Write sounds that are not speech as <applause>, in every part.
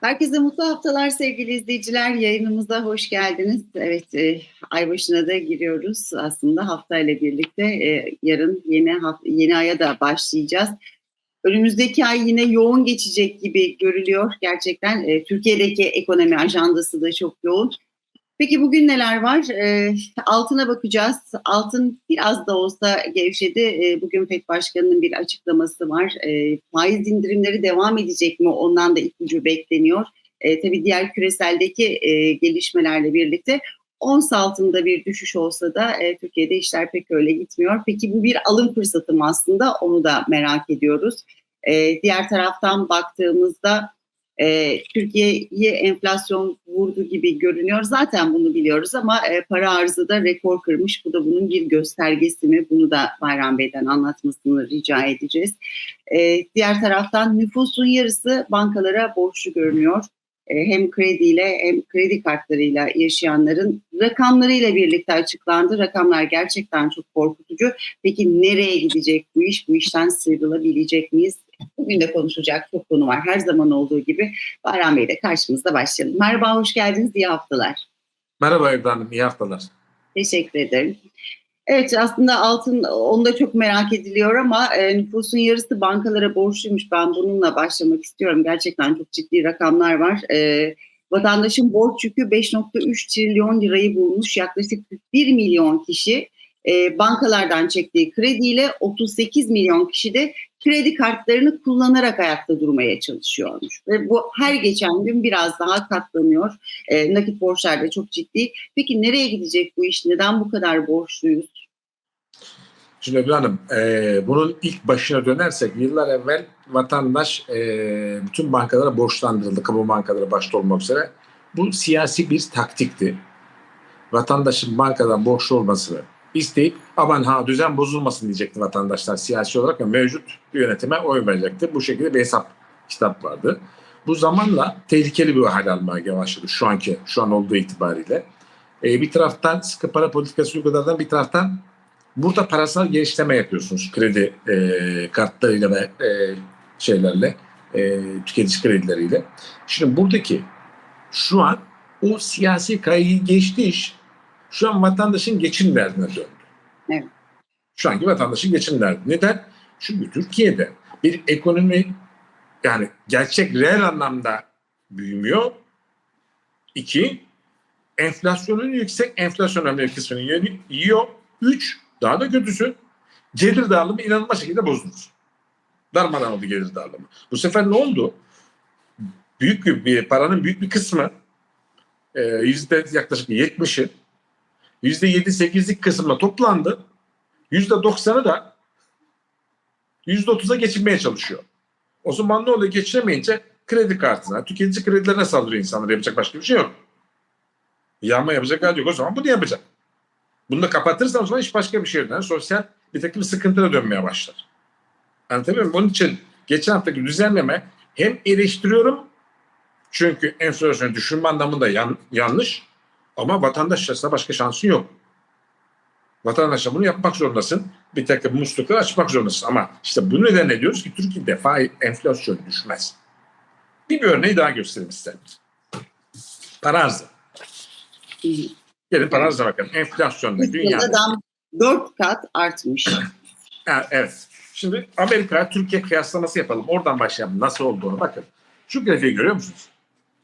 Herkese mutlu haftalar sevgili izleyiciler. Yayınımıza hoş geldiniz. Evet, e, ay başına da giriyoruz aslında haftayla birlikte. E, yarın yeni yeni aya da başlayacağız. Önümüzdeki ay yine yoğun geçecek gibi görülüyor. Gerçekten e, Türkiye'deki ekonomi ajandası da çok yoğun. Peki bugün neler var? E, altına bakacağız. Altın biraz da olsa gevşedi. E, bugün FED Başkanı'nın bir açıklaması var. E, faiz indirimleri devam edecek mi? Ondan da ipucu bekleniyor. Tabii diğer küreseldeki e, gelişmelerle birlikte ons altında bir düşüş olsa da e, Türkiye'de işler pek öyle gitmiyor. Peki bu bir alım fırsatı mı aslında? Onu da merak ediyoruz. Diğer taraftan baktığımızda e, Türkiye'yi enflasyon vurdu gibi görünüyor. Zaten bunu biliyoruz ama e, para arzı da rekor kırmış. Bu da bunun bir göstergesi mi? Bunu da Bayram Bey'den anlatmasını rica edeceğiz. E, diğer taraftan nüfusun yarısı bankalara borçlu görünüyor. E, hem krediyle hem kredi kartlarıyla yaşayanların rakamlarıyla birlikte açıklandı. Rakamlar gerçekten çok korkutucu. Peki nereye gidecek bu iş? Bu işten sıyrılabilecek miyiz? Bugün de konuşacak çok konu var. Her zaman olduğu gibi Bayram Bey de karşımızda başlayalım. Merhaba, hoş geldiniz. İyi haftalar. Merhaba Ebru Hanım, iyi haftalar. Teşekkür ederim. Evet aslında altın onda çok merak ediliyor ama e, nüfusun yarısı bankalara borçluymuş. Ben bununla başlamak istiyorum. Gerçekten çok ciddi rakamlar var. E, vatandaşın borç yükü 5.3 trilyon lirayı bulmuş. Yaklaşık 41 milyon kişi e, bankalardan çektiği krediyle 38 milyon kişi de kredi kartlarını kullanarak ayakta durmaya çalışıyormuş. Ve bu her geçen gün biraz daha katlanıyor. E, nakit borçlar da çok ciddi. Peki nereye gidecek bu iş? Neden bu kadar borçluyuz? Şimdi Ebru Hanım, e, bunun ilk başına dönersek yıllar evvel vatandaş e, bütün bankalara borçlandırıldı, kamu bankaları başta olmak üzere. Bu siyasi bir taktikti. Vatandaşın bankadan borçlu olmasını isteyip aman ha düzen bozulmasın diyecekti vatandaşlar siyasi olarak ve mevcut yönetime oy verecekti. Bu şekilde bir hesap kitap vardı. Bu zamanla tehlikeli bir hal almaya başladı şu anki şu an olduğu itibariyle. Ee, bir taraftan sıkı para politikası uyguladan bir taraftan burada parasal genişleme yapıyorsunuz kredi e, kartlarıyla ve e, şeylerle e, tüketici kredileriyle. Şimdi buradaki şu an o siyasi kayıyı geçti iş şu an vatandaşın geçim derdine döndü. Evet. Şu anki vatandaşın geçim derdi. Neden? Çünkü Türkiye'de bir ekonomi yani gerçek reel anlamda büyümüyor. İki, enflasyonun yüksek enflasyon önemli kısmını yiyor. Üç, daha da kötüsü gelir dağılımı inanılmaz şekilde bozulmuş. Darmadan oldu gelir dağılımı. Bu sefer ne oldu? Büyük bir paranın büyük bir kısmı yüzde yaklaşık 70'i %7-8'lik kısımla toplandı. %90'ı da %30'a geçinmeye çalışıyor. O zaman ne oluyor? Geçiremeyince kredi kartına, tüketici kredilerine saldırıyor insanlar. Yapacak başka bir şey yok. Yağma yapacak hali yok. O zaman bunu yapacak. Bunu da kapatırsan o zaman iş başka bir şey döner. Sosyal bir takım sıkıntılara dönmeye başlar. Anlatabiliyor muyum? Onun için geçen haftaki düzenleme hem eleştiriyorum çünkü enflasyonu düşürme anlamında yan, yanlış ama vatandaş arasında başka şansın yok. Vatandaşa bunu yapmak zorundasın. Bir takım muslukları açmak zorundasın. Ama işte bu nedenle diyoruz ki Türkiye'de faiz enflasyon düşmez. Bir, bir örneği daha göstereyim isterim. Para arzı. Gelin para arzına bakın. Enflasyonda dünyada. Dört kat artmış. evet. Şimdi Amerika Türkiye kıyaslaması yapalım. Oradan başlayalım. Nasıl olduğunu bakın. Şu grafiği görüyor musunuz?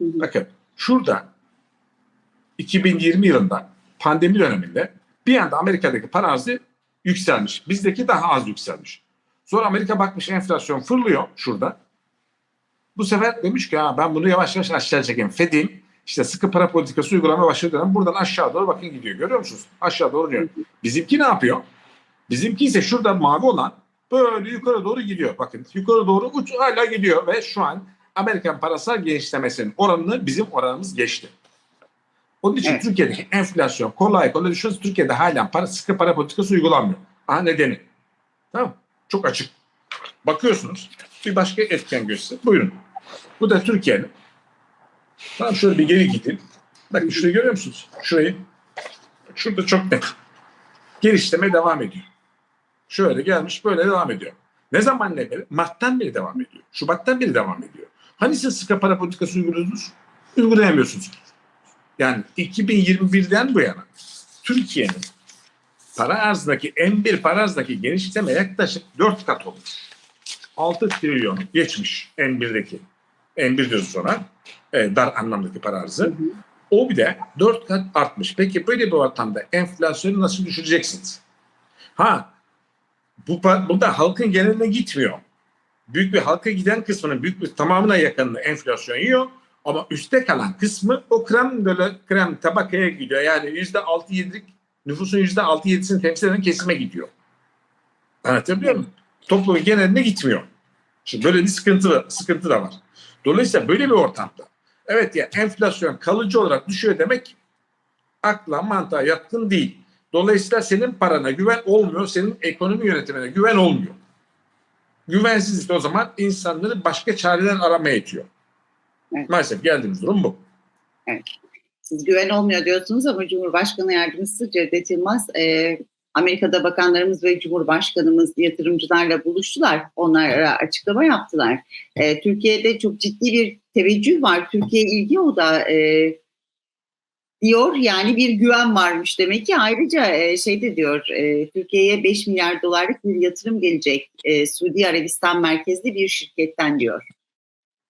Bakın şurada 2020 yılında pandemi döneminde bir anda Amerika'daki para arzı yükselmiş. Bizdeki daha az yükselmiş. Sonra Amerika bakmış enflasyon fırlıyor şurada. Bu sefer demiş ki ha, ben bunu yavaş yavaş aşağı çekeyim. Fed'in işte sıkı para politikası uygulamaya başladığı dönem buradan aşağı doğru bakın gidiyor. Görüyor musunuz? Aşağı doğru gidiyor. Bizimki ne yapıyor? Bizimki ise şurada mavi olan böyle yukarı doğru gidiyor. Bakın yukarı doğru uç hala gidiyor ve şu an Amerikan parasal genişlemesinin oranını bizim oranımız geçti. Onun için evet. Türkiye'deki enflasyon kolay kolay düşüyorsa Türkiye'de halen para, sıkı para politikası uygulanmıyor. Aha nedeni. Tamam Çok açık. Bakıyorsunuz. Bir başka etken göster. Buyurun. Bu da Türkiye'nin. Tamam şöyle bir geri gidin. Bakın şurayı görüyor musunuz? Şurayı. Şurada çok net. Geliştirmeye devam ediyor. Şöyle gelmiş böyle devam ediyor. Ne zaman ne beri? Mart'tan beri devam ediyor. Şubat'tan beri devam ediyor. Hani siz sıkı para politikası uyguluyorsunuz? Uygulayamıyorsunuz. Yani 2021'den bu yana Türkiye'nin para arzındaki M1 para arzındaki genişleme yaklaşık 4 kat olmuş. 6 trilyon geçmiş M1'deki. M1 diyoruz sonra. E, dar anlamdaki para arzı. Hı hı. O bir de 4 kat artmış. Peki böyle bir ortamda enflasyonu nasıl düşüreceksiniz? Ha bu, bu da halkın geneline gitmiyor. Büyük bir halka giden kısmının büyük bir tamamına yakınını enflasyon yiyor. Ama üstte kalan kısmı o krem böyle krem tabakaya gidiyor. Yani yüzde altı yedilik nüfusun yüzde altı yedisini temsil eden kesime gidiyor. Anlatabiliyor muyum? Toplumun geneline gitmiyor. Şimdi böyle bir sıkıntı, sıkıntı da var. Dolayısıyla böyle bir ortamda evet ya enflasyon kalıcı olarak düşüyor demek akla mantığa yatkın değil. Dolayısıyla senin parana güven olmuyor, senin ekonomi yönetimine güven olmuyor. Güvensizlik o zaman insanları başka çareler aramaya itiyor. Evet. Maalesef geldiğimiz durum bu. Siz güven olmuyor diyorsunuz ama Cumhurbaşkanı Yardımcısı Cevdet Yılmaz e, Amerika'da bakanlarımız ve Cumhurbaşkanımız yatırımcılarla buluştular. Onlara açıklama yaptılar. E, Türkiye'de çok ciddi bir teveccüh var. Türkiye ilgi o da e, diyor yani bir güven varmış demek ki ayrıca e, şey de diyor e, Türkiye'ye 5 milyar dolarlık bir yatırım gelecek e, Suudi Arabistan merkezli bir şirketten diyor.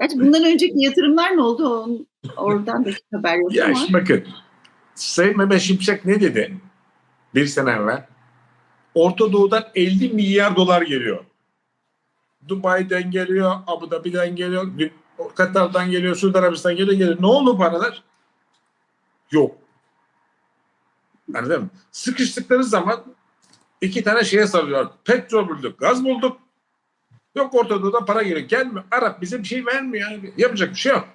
Gerçi bundan önceki yatırımlar ne oldu? Onun, oradan da hiç haber yok Ya ama. şimdi bakın Sayın Mehmet Şimşek ne dedi bir sene evvel? Orta Doğu'dan 50 milyar dolar geliyor. Dubai'den geliyor, Abu Dhabi'den geliyor, Katar'dan geliyor, Suudi Arabistan geliyor, geliyor. Ne oldu paralar? Yok. Anladın mı? Sıkıştıkları zaman iki tane şeye sarılıyor. Petrol bulduk, gaz bulduk. Yok Orta Doğu'dan para geliyor. Gelmiyor. Arap bize bir şey vermiyor. Abi. Yapacak bir şey yok.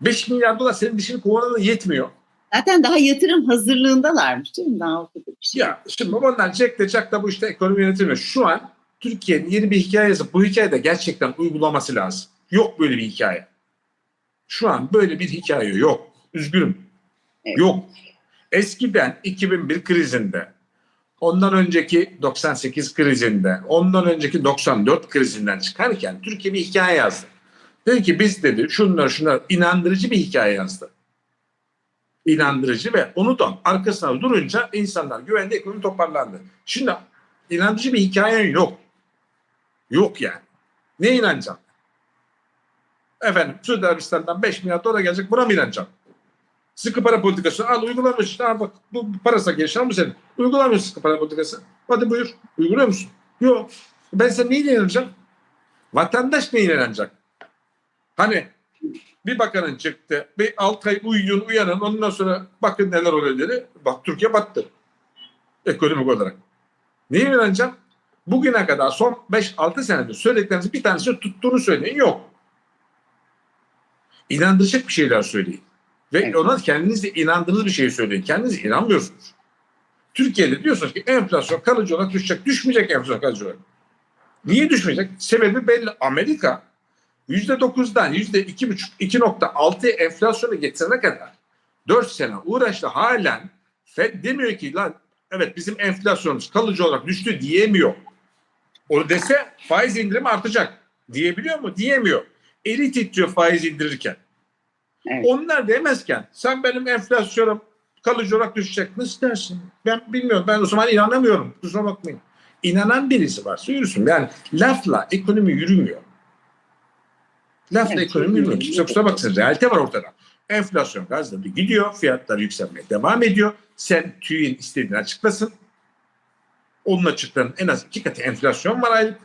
5 milyar dolar senin dişini kovana da yetmiyor. Zaten daha yatırım hazırlığındalarmış değil mi? Daha ortada bir şey. Ya şimdi ondan çek de çak da bu işte ekonomi yönetimi. Şu an Türkiye'nin yeni bir hikayesi. Bu hikayede gerçekten uygulaması lazım. Yok böyle bir hikaye. Şu an böyle bir hikaye yok. Üzgünüm. Evet. Yok. Eskiden 2001 krizinde, ondan önceki 98 krizinde, ondan önceki 94 krizinden çıkarken Türkiye bir hikaye yazdı. Dedi ki biz dedi şunlar şunlar inandırıcı bir hikaye yazdı. İnandırıcı ve onu da arkasına durunca insanlar güvende ekonomi toparlandı. Şimdi inandırıcı bir hikayen yok. Yok yani. Ne inanacağım? Efendim Suudi Arabistan'dan 5 milyar dolar gelecek buna mı inanacağım? Sıkı para politikası al uygulamış. işte. Ha bak bu parası gelişen bu senin. Uygulamıyorsun sıkı para politikası. Hadi buyur. Uyguluyor musun? Yok. Ben sana neyle inanacağım? Vatandaş neyle inanacak? Hani bir bakanın çıktı. Bir 6 ay uyuyun uyanın ondan sonra bakın neler oluyor dedi. Bak Türkiye battı. Ekonomik olarak. Neye inanacağım? Bugüne kadar son 5-6 senedir söylediklerinizi bir tanesi tuttuğunu söyleyin. Yok. İnandıracak bir şeyler söyleyin. Ve Evet. ona kendinize inandığınız bir şey söyleyin. Kendiniz inanmıyorsunuz. Türkiye'de diyorsunuz ki enflasyon kalıcı olarak düşecek. Düşmeyecek enflasyon kalıcı olarak. Niye düşmeyecek? Sebebi belli. Amerika %9'dan %2,5 2.6 enflasyonu getirene kadar 4 sene uğraştı halen Fed demiyor ki lan evet bizim enflasyonumuz kalıcı olarak düştü diyemiyor. O dese faiz indirimi artacak. Diyebiliyor mu? Diyemiyor. Eli titriyor faiz indirirken. Evet. Onlar demezken sen benim enflasyonum kalıcı olarak düşecek nasıl dersin? Ben bilmiyorum. Ben o zaman inanamıyorum. Kusura bakmayın. İnanan birisi varsa yürüsün. Yani lafla ekonomi yürümüyor. Lafla Evet, ekonomi yürümüyor. Kimse kusura bakmasın. Realite var ortada. Enflasyon gazladı gidiyor. Fiyatlar yükselmeye devam ediyor. Sen TÜİ'nin istediğini açıklasın. Onun açıklarının en az iki katı enflasyon var aylık.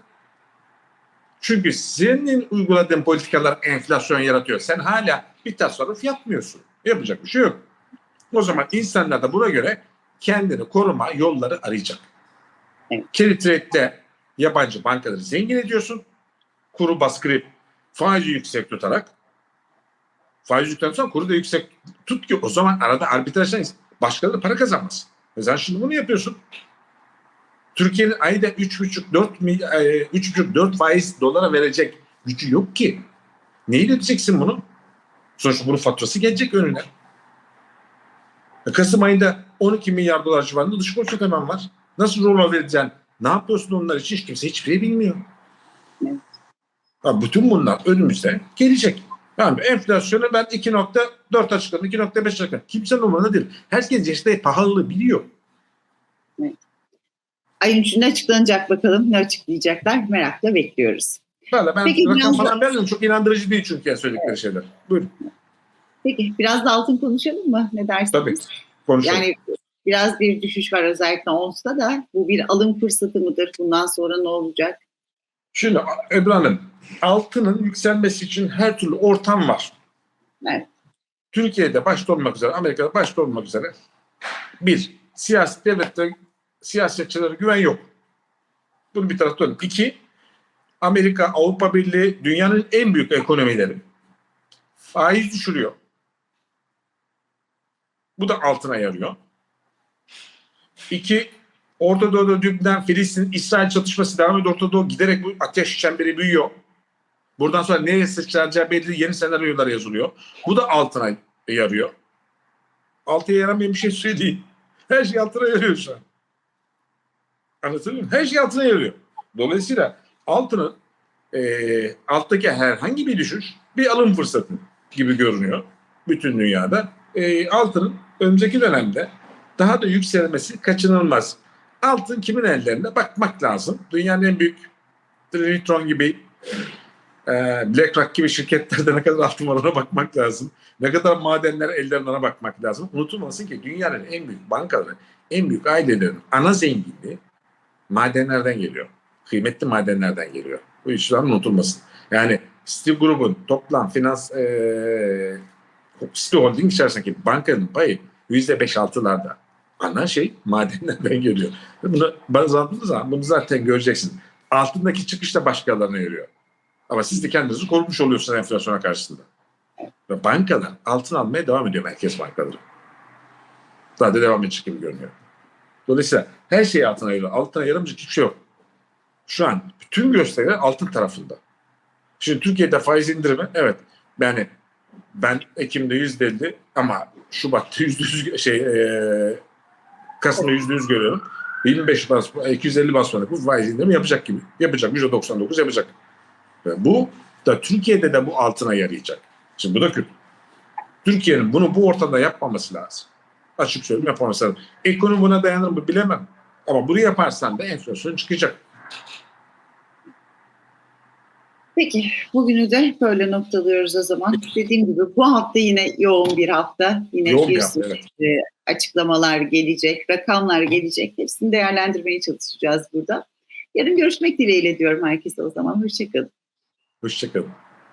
Çünkü senin uyguladığın politikalar enflasyon yaratıyor. Sen hala bir tasarruf yapmıyorsun. Yapacak bir şey yok. O zaman insanlar da buna göre kendini koruma yolları arayacak. Carry trade'de yabancı bankaları zengin ediyorsun. Kuru baskırıp faizi yüksek tutarak faiz yükseltirsen kuru da yüksek tut ki o zaman arada arbitrajdan başkaları da para kazanmaz. Ve sen şimdi bunu yapıyorsun. Türkiye'nin ayda 3,5-4 3,5-4 faiz dolara verecek gücü yok ki. Neyle ödeyeceksin bunu? Sonuçta bunun faturası gelecek önüne. E, Kasım ayında 12 milyar dolar civarında dış borç ödemen var. Nasıl rol vereceksin? Ne yapıyorsun onlar için hiç kimse hiçbir şey bilmiyor. Evet. Ha, bütün bunlar önümüzde gelecek. Yani enflasyonu ben 2.4 açıkladım, 2.5 açıkladım. Kimsenin umurunda değil. Herkes işte pahalılığı biliyor. Ayın üçünde açıklanacak bakalım ne açıklayacaklar merakla bekliyoruz. Böyle ben Peki, rakam biraz da- falan vermiyorum. Çok inandırıcı değil çünkü söyledikleri şeyler. Buyurun. Peki biraz da altın konuşalım mı? Ne dersiniz? Tabii. Konuşalım. Yani biraz bir düşüş var özellikle ONS'ta da. Bu bir alım fırsatı mıdır? Bundan sonra ne olacak? Şimdi Ebru Hanım, altının yükselmesi için her türlü ortam var. Evet. Türkiye'de başta olmak üzere, Amerika'da başta olmak üzere bir, siyasi devlette siyasetçilere güven yok. Bunu bir tarafa tutun. İki, Amerika, Avrupa Birliği dünyanın en büyük ekonomileri. Faiz düşürüyor. Bu da altına yarıyor. İki, Orta Doğu'da Lübnan, Filistin, İsrail çatışması devam ediyor. Orta Doğu giderek bu ateş çemberi büyüyor. Buradan sonra nereye sıçrayacağı belli yeni senaryolar yazılıyor. Bu da altına yarıyor. Altıya yaramayan bir şey söyleyeyim. Her şey altına yarıyor şu an. Anlatabiliyor muyum? Her şey altına yarıyor. Dolayısıyla altının eee alttaki herhangi bir düşüş bir alım fırsatı gibi görünüyor bütün dünyada. Eee altının önümüzdeki dönemde daha da yükselmesi kaçınılmaz. Altın kimin ellerinde bakmak lazım. Dünyanın en büyük Tritron gibi e, BlackRock gibi şirketlerde ne kadar altın var ona bakmak lazım. Ne kadar madenler ellerine bakmak lazım. Unutulmasın ki dünyanın en büyük bankaları, en büyük ailelerin ana zenginliği madenlerden geliyor. Kıymetli madenlerden geliyor. Bu işler unutulmasın. Yani City Group'un toplam finans e, City Holding içerisindeki bankanın payı %5-6'larda. Ana şey <laughs> madenlerden geliyor. Bunu baz aldığınız zaman bunu zaten göreceksin. Altındaki çıkış da başkalarına yürüyor. Ama siz de kendinizi korumuş oluyorsunuz enflasyona karşısında. Ve bankalar altın almaya devam ediyor merkez bankaları. Daha da devam edecek gibi görünüyor. Dolayısıyla her şey altına yarıyor. Altına yaramayacak hiçbir şey yok. Şu an bütün göstergeler altın tarafında. Şimdi Türkiye'de faiz indirimi evet yani ben Ekim'de yüzde elli ama Şubat'ta yüzde yüz şey e, Kasım'da yüzde yüz görüyorum. 25 bas, 250 bas bu faiz indirimi yapacak gibi. Yapacak. Yüzde 99 yapacak. Ve bu da Türkiye'de de bu altına yarayacak. Şimdi bu da kötü. Türkiye'nin bunu bu ortamda yapmaması lazım. Açık söyleyeyim yapmaması lazım. Ekonomi buna dayanır mı bilemem. Ama bunu yaparsan da enflasyon çıkacak. Peki bugünü de böyle noktalıyoruz o zaman. Dediğim gibi bu hafta yine yoğun bir hafta. Yine Yoğun bir bir hafta, evet. açıklamalar gelecek, rakamlar gelecek. Hepsini değerlendirmeye çalışacağız burada. Yarın görüşmek dileğiyle diyorum herkese o zaman. Hoşçakalın. Hoşçakalın.